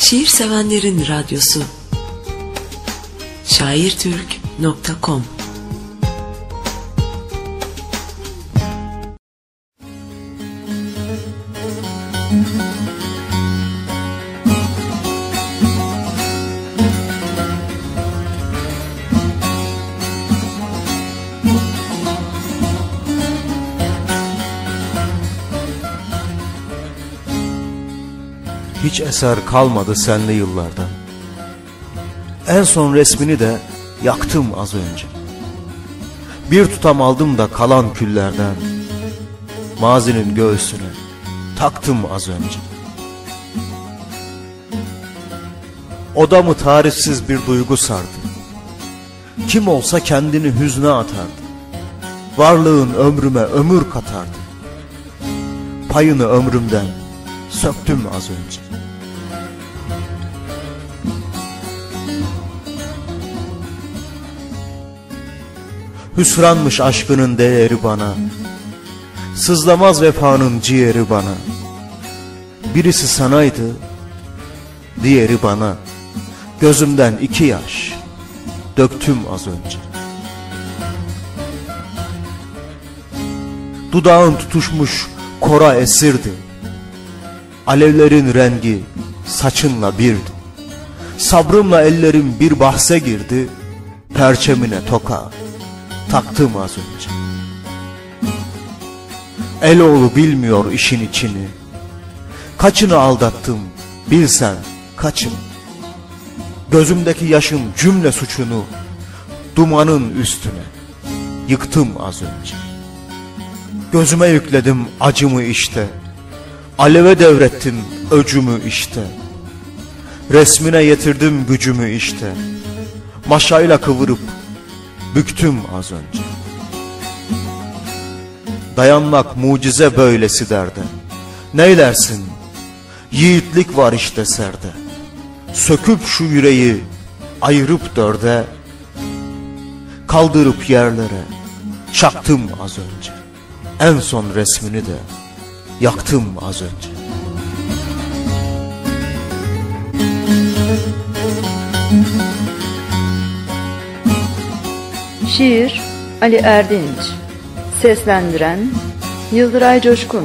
Şiir sevenlerin radyosu. Şairtürk.com Hiç eser kalmadı senli yıllardan. En son resmini de yaktım az önce. Bir tutam aldım da kalan küllerden. Mazinin göğsüne taktım az önce. Odamı tarifsiz bir duygu sardı. Kim olsa kendini hüzne atardı. Varlığın ömrüme ömür katardı. Payını ömrümden söktüm az önce. Hüsranmış aşkının değeri bana. Sızlamaz vefanın ciğeri bana. Birisi sanaydı Diğeri bana. Gözümden iki yaş. Döktüm az önce. Dudağın tutuşmuş kora esirdi Alevlerin rengi saçınla birdi Sabrımla ellerim bir bahse girdi Perçemine toka taktım az önce. Eloğlu bilmiyor işin içini. Kaçını aldattım bilsen kaçın. Gözümdeki yaşın cümle suçunu dumanın üstüne yıktım az önce. Gözüme yükledim acımı işte. Aleve devrettim öcümü işte. Resmine yetirdim gücümü işte. Maşayla kıvırıp büktüm az önce. Dayanmak mucize böylesi derde. Neylersin? Yiğitlik var işte serde. Söküp şu yüreği ayırıp dörde, kaldırıp yerlere çaktım az önce. En son resmini de yaktım az önce. Şiir Ali Erdinç Seslendiren Yıldıray Coşkun